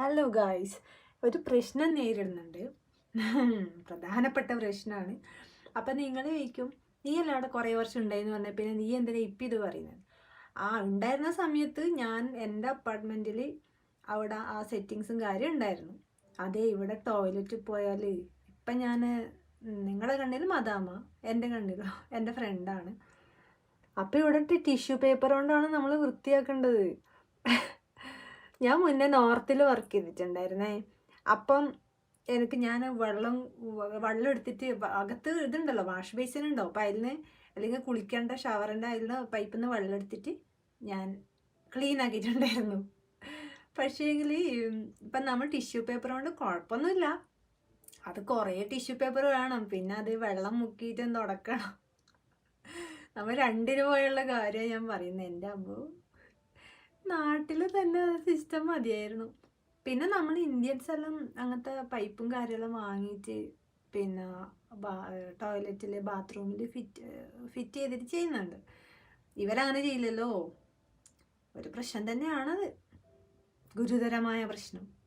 Hello guys ഒരു പ്രശ്നം നേരിടുന്നുണ്ട്. പ്രധാനപ്പെട്ട പ്രശ്നമാണ്. അപ്പം നിങ്ങൾ ചോദിക്കും നീ അല്ല അവിടെ കുറേ വർഷം ഉണ്ടായിരുന്നു പറഞ്ഞാൽ പിന്നെ നീ എന്തിനാ ഇപ്പം ഇത് പറയുന്നത്? ആ ഉണ്ടായിരുന്ന സമയത്ത് ഞാൻ എന്റെ അപ്പാർട്ട്മെന്റിൽ അവിടെ ആ സെറ്റിങ്സും കാര്യം ഉണ്ടായിരുന്നു. അതെ ഇവിടെ ടോയ്ലറ്റിൽ പോയാൽ ഇപ്പം ഞാൻ നിങ്ങളുടെ കണ്ണിൽ മദാമ എന്റെ കണ്ണിലോ എന്റെ ഫ്രണ്ടാണ് അപ്പോൾ ഇവിടെ ടിഷ്യൂ പേപ്പർ കൊണ്ടാണ് നമ്മൾ വൃത്തിയാക്കേണ്ടത്. ഞാൻ മുന്നേ നോർത്തിൽ വർക്ക് ചെയ്തിട്ടുണ്ടായിരുന്നേ. അപ്പം എനിക്ക് ഞാൻ വെള്ളം വെള്ളം എടുത്തിട്ട് അകത്ത് ഇതുണ്ടല്ലോ വാഷ് ബേസിൻ ഉണ്ടോ? അപ്പം അതിൽ നിന്ന് അല്ലെങ്കിൽ കുളിക്കേണ്ട ഷവറിന്റെ അതിൽ നിന്ന് പൈപ്പിൽ നിന്ന് വെള്ളം എടുത്തിട്ട് ഞാൻ ക്ലീൻ ആക്കിയിട്ടുണ്ടായിരുന്നു. പക്ഷേങ്കിൽ ഇപ്പം നമ്മൾ ടിഷ്യൂ പേപ്പർ കൊണ്ട് കുഴപ്പമൊന്നുമില്ല അത് കുറേ ടിഷ്യൂ പേപ്പർ വേണം. പിന്നെ അത് വെള്ളം മുക്കിയിട്ട് തുടക്കണം. നമ്മൾ രണ്ടിന് പോയുള്ള കാര്യം ഞാൻ പറയുന്നത് എന്റെ അമ്മ നാട്ടിൽ തന്നെ സിസ്റ്റം മതിയായിരുന്നു. പിന്നെ നമ്മൾ ഇന്ത്യൻസ് എല്ലാം അങ്ങനത്തെ പൈപ്പും കാര്യമെല്ലാം വാങ്ങിയിട്ട് പിന്നെ ടോയ്ലറ്റിൽ ബാത്റൂമിൽ ഫിറ്റ് ഫിറ്റ് ചെയ്തിട്ട് ചെയ്യുന്നുണ്ട്. ഇവരങ്ങനെ ചെയ്യില്ലല്ലോ. ഒരു പ്രശ്നം തന്നെയാണത്. ഗുരുതരമായ പ്രശ്നം.